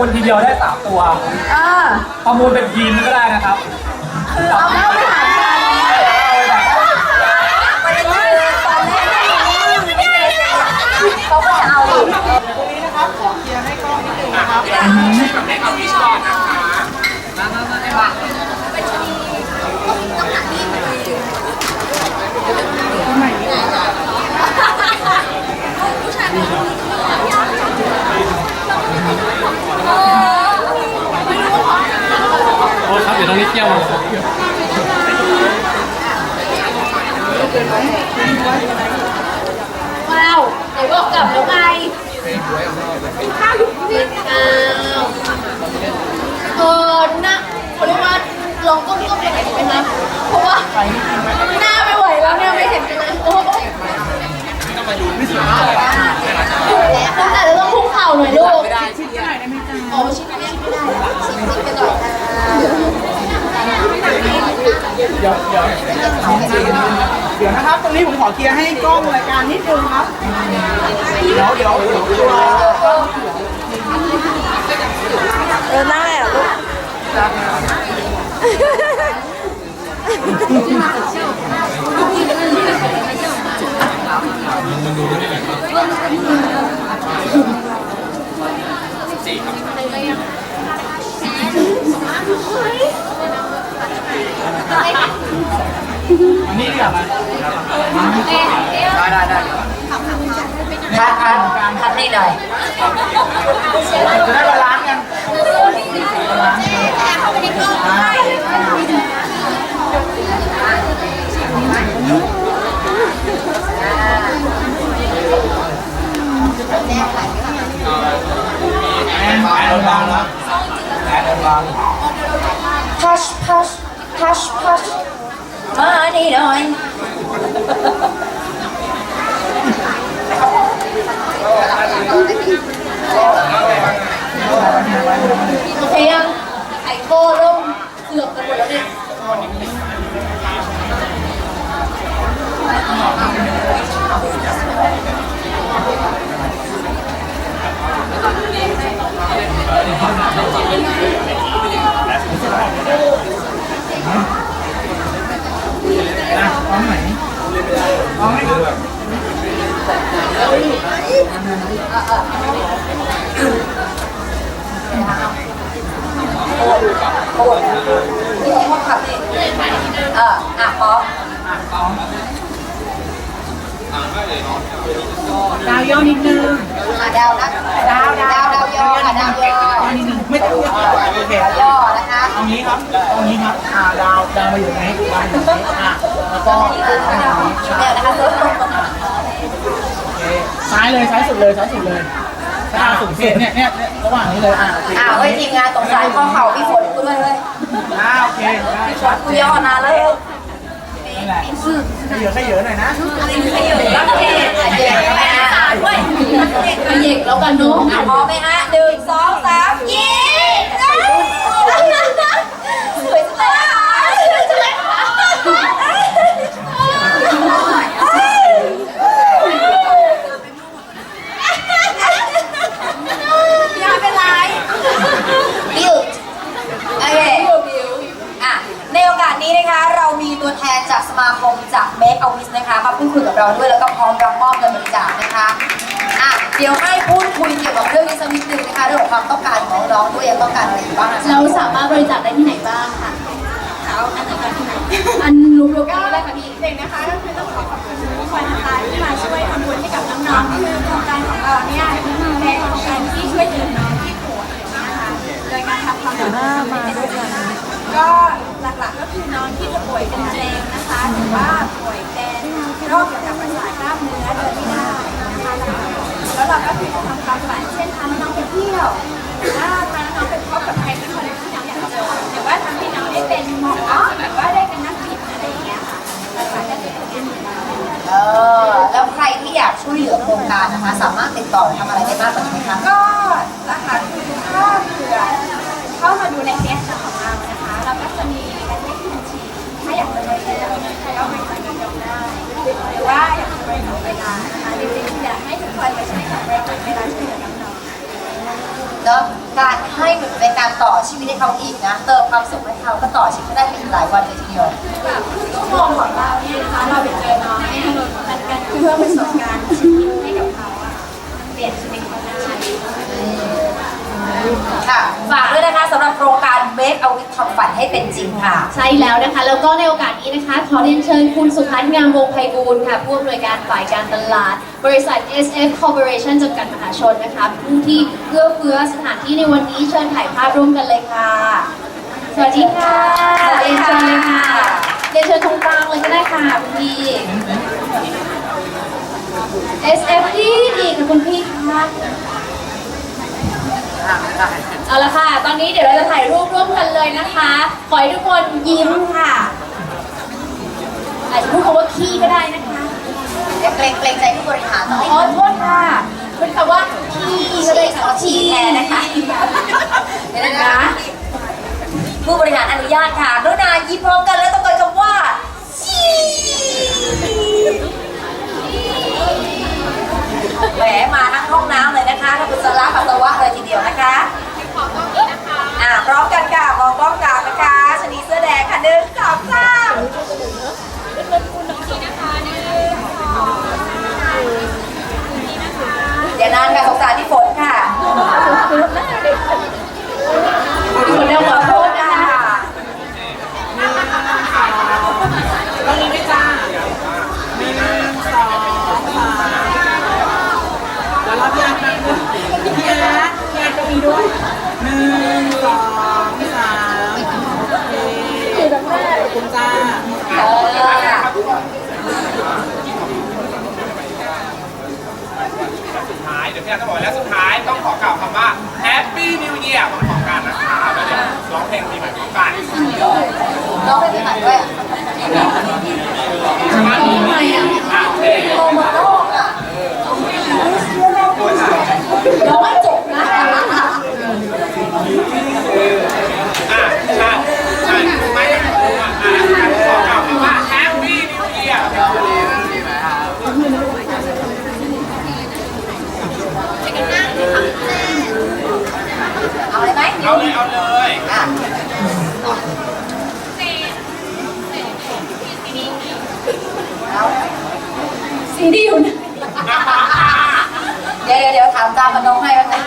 มูลทีเดียวได้สามตัวอ่าประมูลเป็นทีมก็ได้นะครับคือเอาเข้าไปหารกันเอาไปแบบประเด็นคือตอนแรกเขาก็จะเอาอีก โอ้ครับเดี๋ยวต้องรีบเกี่ยวเลยว้าวไหนบอกกลับแล้วไงข้าวอยู่ที่นี่อ้าวเออหน้าเขาเรียกว่าลองก้มๆยังไงดีไหมคะเพราะว่าหน้าไม่ไหวแล้วเนี่ยไม่เห็นกันเลยโอ้โหคุณแต่จะต้องคุกเข่าหน่อยลูกชิดกันหน่อยได้ไหม จ๊ะอ๋อชิดไม่ได้ชิดไม่ได้ชิดชิดกันหน่อยเดี๋ยวเดี๋ยวเดี๋ยวนะครับ ตรงนี้ผมขอเคลียร์ให้กล้องรายการนิดนึงครับ เดี๋ยวเดี๋ยวเดี๋ยวตัวเออนั่งเลยเหรอลูก อันนี้ดีกว่าไหม ได้ได้ได้คัดคัดคัดนี่หน่อยจะได้บาลานซ์กันแอนแอนโดนบางแล้วแอนโดนบางพัชพัชพัชพัชมานี่หน่อย โอเคยังไข่โก้ร่มเกือบกันหมดแล้วเนี่ย นี่ห้องขับนี่เอออะพร้อมดาวย่อนิดนึงอะดาวนะดาวดาวดาวย่อค่ะดาวย่อนิดนึง ไม่ต้องย่อโอเคดาวย่อนะคะเอางี้ครับเอางี้ครับอ่าดาวดาวมาอยู่ไหนดาวอยู่ไหนอ่าแล้วก็นี่คือดาวชุดเดียวนะคะลูกโอเคซ้ายเลยซ้ายสุดเลยซ้ายสุดเลยซ้ายสุดเนี่ยเนี่ยเนี่ยระหว่างนี้เลยอ่าโอเคอ่าเฮ้ยทีมงานตรงสายข้อเข่าพี่ฝนคุณเลยเฮ้ยอ่าโอเคได้ชัดกูย่อนานแล้วนั่นแหละขยับขยับหน่อยนะรับเทศเด็กแม่ ด้วยเด็กแล้วกันเนาะพร้อมไหมฮะหนึ่งสองสามยี่สวยจังเลยสวยจังเลยพี่เป็นไรบิวโอเค อะในโอกาสนี้นะคะ เรามีตัวแทนจากสมาคมจาก Make a Wish นะคะมาพูดคุยกับเราด้วยแล้วก็พร้อ มรับมอบเงินบริจาคนะคะอะเดี๋ยวให้พูดคุยเกี่ยวกับเรื่องนี้สักนิดนึงนะคะเรื่องของความต้องการของน้องด้วยยังต้องการอะไรอยู่บ้างนะคะเราสามารถบริจาคได้ที่ไหนบ้างค่ะอันไหนก่อนที่ไหนอันรวมๆกันก็ได้ค่ะพี่เด็กนะคะก็คือต้องขอขอบคุณทุกคนนะคะที่มาช่วยทำบุญให้กับน้องๆคือโครงการของเราเนี่ยเป็นโครงการที่ช่วยเหลือน้องที่ป่วยนะคะโดยการทำความดีมาด้วยกันก็ หลักๆก็คือน้องที่จะป่วยเป็นมะเร็งนะคะหรือว่าป่วยเป็นโรคเกี่ยวกับประสาทกล้ามเนื้อเดินไม่ได้นะคะแล้วเราก็คือจะทำความฝันเช่นพาน้องไปเที่ยวหรือว่าพาน้องไปพบกับใครที่คนที่น้องอยากเจอหรือว่าทำให้น้องได้เป็นหมอหรือว่าได้เป็นนักบินอะไรอย่างเงี้ยค่ะเออแล้วใครที่อยากช่วยเหลือโครงการนะคะ สามารถติดต่อทำอะไรได้มากกว่านี้ไหมคะก็ราคาคือถ้าเผื่อเข้ามาดูในเฟซาคก็บริจาคเงินได้หรือว่าอยากจะบริจาคเวลานะคะจริงๆอยากให้ทุกคนไปใช้กับบริจาคเวลาช่วยเหลือน้องๆเนาะการให้เหมือนเป็นการต่อชีวิตให้เขาอีกนะ เติมความสุขให้เขาก็ต่อชีวิตได้เป็นหลายวันเลยทีเดียวแบบชั่วโมงของเราเนี่ยนะคะเราไปเจอน้องเนี่ยมันกันเพื่อประสบการณ์ชีวิตให้กับเขาอะเปลี่ยนชีวิตเขาได้ ค่ะฝากด้วยนะคะสำหรับโครงการ Make a Wish ทำฝันให้เป็นจริงค่ะ ใช่แล้วนะคะ แล้วก็ในโอกาสนี้นะคะ ขอเรียนเชิญคุณสุพัฒน์งามวงศ์ไพบูลย์ค่ะ ผู้อำนวยการฝ่ายการตลาด บริษัท SF Corporation จำกัดมหาชนนะคะผู้ที่เอื้อเฟื้อสถานที่ในวันนี้เชิญถ่ายภาพร่วมกันเลยค่ะ สวัสดีค่ะสวัสดีค่ะ เรียนเชิญเลยค่ะเรียนเชิญตรงกลางเลยก็ได้ค่ะคุณพี่ SF ดีดีค่ะคุณพี่ค่ะ เอาละค่ะ ตอนนี้เดี๋ยวเราจะถ่ายรูปร่วมกันเลยนะคะ ขอให้ทุกคนยิ้มค่ะอาจจะพูดคำว่าขี้ก็ได้นะคะเดี๋ยวเกรงเกรงใจผู้บริหารต้องขอโทษค่ะเป็นคำว่าขี้ก็ได้ค่ะฉี่แทนนะคะเดี๋ยวนะนะผู้บริหารอนุญาตค่ะกรุณายิ้มพร้อมกันแล้วตะโกน แหมมาทั้งห้องน้ำเลยนะคะถ้าคุณสละปัสสาวะเลยทีเดียวนะคะอ่าพร้อมกันค่ะมองกล้องกลางนะคะชนีเสื้อแดงค่ะหนึ่งสองสาม ซีดีอยู่นะเดี๋ยวเดี๋ยวเดี๋ยวถามตามกับน้องให้แป๊บนึง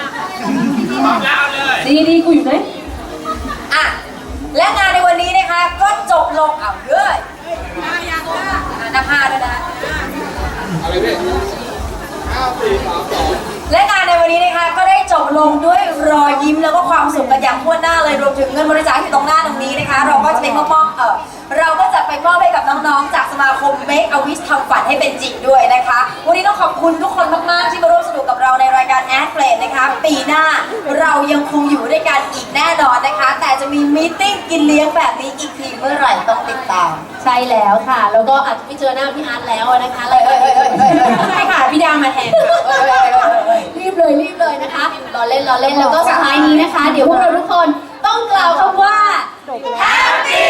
พร้อมแล้วเอาเลยซีดีกูอยู่ไหนอะและงานในวันนี้นะคะ ก็จบลงเอาเลยอะนับห้าด้วยนะและงานในวันนี้นะคะก็ได้จบลงด้วยรอยยิ้มแล้วก็ความสุขกันอย่างทั่วหน้าเลยรวมถึงเงินบริจาคที่ตรงหน้าตรงนี้นะคะ เราก็จะไปมอบเออ เราก็จะไปมอบให้กับน้องๆ จากสมาคม Make a Wish ทำฝันให้เป็นจริงด้วยนะคะ วันนี้ต้องขอบคุณทุกคนมากๆ ที่มาร่วมสนุกกับเราในรายการ Ad p l a y นะคะ ปีหน้าเรายังคงอยู่ด้วยกันอีกแน่นอนนะคะ แต่จะมีมีตติ้งกินเลี้ยงแบบนี้อีกทีเมื่อไหร่ต้องติดตาม ใช่แล้วค่ะ แล้วก็อาจจะไม่เจอหน้าพี่อาร์ตแล้วนะคะเฮ้ยเฮ้ยเฮ้ยเฮ้ยเฮ้ยเฮ้ยใช่ค่ะพี่ดาวมาแทนค่ะเฮ้ยเฮ้ยเฮ้ยเฮ้ยรีบเลยรีบเลยนะคะรอเล่นรอเล่นแล้วก็สุดท้ายนี้นะคะ เดี๋ยวพวกเราทุกคนต้องกล่าวคำว่า Happy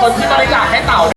คนที่บริจาคให้เต่า